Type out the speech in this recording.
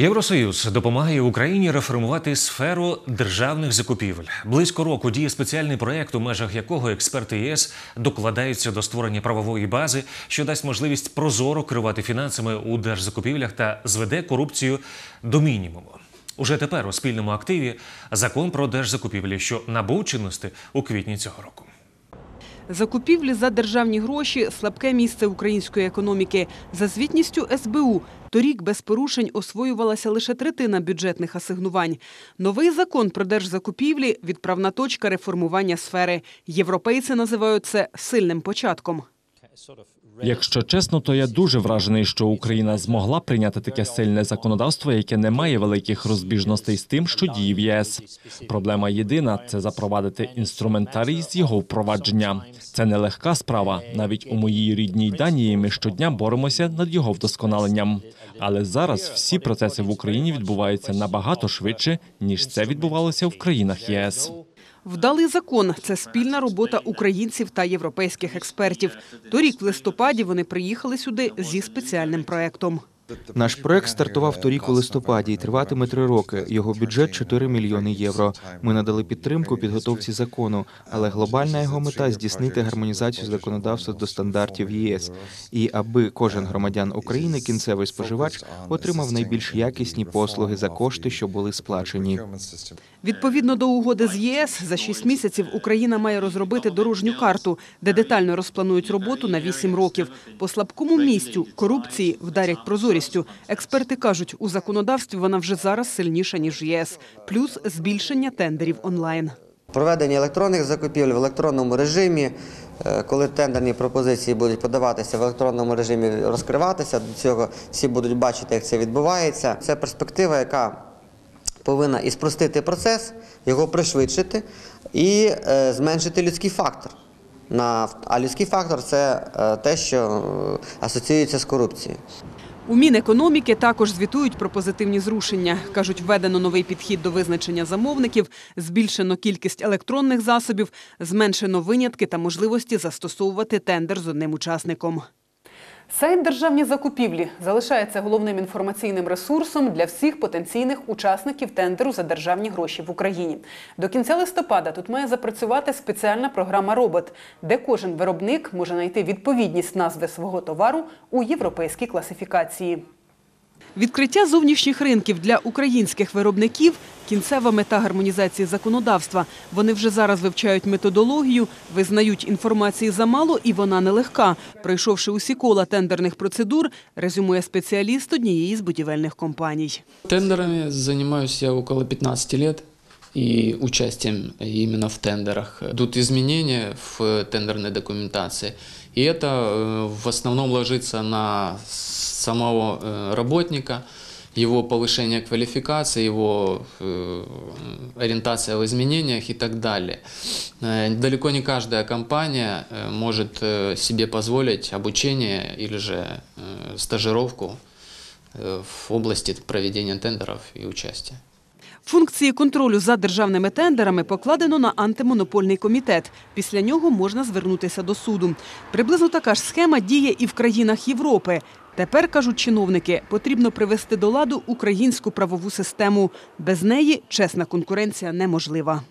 Євросоюз допомагає Україні реформувати сферу державних закупівель. Близько року діє спеціальний проєкт, у межах якого експерти ЄС докладаються до створення правової бази, що дасть можливість прозоро керувати фінансами у держзакупівлях та зведе корупцію до мінімуму. Уже тепер у спільному активі закон про держзакупівлі, що набув чинності у квітні цього року. Закупівлі за державні гроші – слабке місце української економіки. За звітністю СБУ торік без порушень освоювалася лише третина бюджетних асигнувань. Новий закон про держзакупівлі – відправна точка реформування сфери. Європейці називають це сильним початком. Якщо чесно, то я дуже вражений, що Україна змогла прийняти таке сильне законодавство, яке не має великих розбіжностей з тим, що діє в ЄС. Проблема єдина це запровадити інструментарій з його впровадження. Це нелегка справа. Навіть у моїй рідній Данії ми щодня боремося над його вдосконаленням. Але зараз всі процеси в Україні відбуваються набагато швидше ніж це відбувалося в країнах ЄС. Вдалий закон – це спільна робота українців та європейських експертів. Торік в листопаді вони приїхали сюди зі спеціальним проектом. Наш проект стартував торік у листопаді і триватиме три роки. Його бюджет 4 мільйони євро. Ми надали підтримку підготовці закону, але глобальна його мета здійснити гармонізацію законодавства до стандартів ЄС. І аби кожен громадян України, кінцевий споживач, отримав найбільш якісні послуги за кошти, що були сплачені. Відповідно до угоди з ЄС, за шість місяців Україна має розробити дорожню карту, де детально розпланують роботу на вісім років. По слабкому місцю корупції вдарять прозорістю. Експерти кажуть, у законодавстві вона вже зараз сильніша ніж ЄС. Плюс збільшення тендерів онлайн. Проведення електронних закупівель в електронному режимі, е, коли тендерні пропозиції будуть подаватися в електронному режимі, розкриватися, до цього всі будуть бачити, як це відбувається. Це перспектива, яка повинна і спростити процес, його пришвидшити і е, зменшити людський фактор. А людський фактор це е, те, що асоціюється з корупцією. У Мінекономіки також звітують про позитивні зрушення. Кажуть, введено новий підхід до визначення замовників, збільшено кількість електронних засобів, зменшено винятки та можливості застосовувати тендер з одним учасником. Сайт державні закупівлі залишається головним інформаційним ресурсом для всіх потенційних учасників тендеру за державні гроші в Україні. До кінця листопада тут має запрацювати спеціальна програма Робот, де кожен виробник може знайти відповідність назви свого товару у європейській класифікації. Відкриття зовнішніх ринків для українських виробників кінцева мета гармонізації законодавства. Вони вже зараз вивчають методологію, визнають інформації замало, і вона нелегка. Пройшовши усі кола тендерних процедур, резюмує спеціаліст однієї з будівельних компаній. Тендерами занимаюсь я около 15 лет и участием именно в тендерах. Идут изменения в тендерной документации, и это э, в основном ложится на самого э, работника, его повышение квалификации, его э, ориентация в изменениях и так далее. Далеко не каждая компания может себе позволить обучение или же стажировку в области проведения тендеров и участия. Функції контролю за державними тендерами покладено на антимонопольний комітет. Після нього можна звернутися до суду. Приблизно така ж схема діє і в країнах Європи. Тепер, кажуть чиновники, потрібно привести до ладу українську правову систему. Без неї чесна конкуренція неможлива.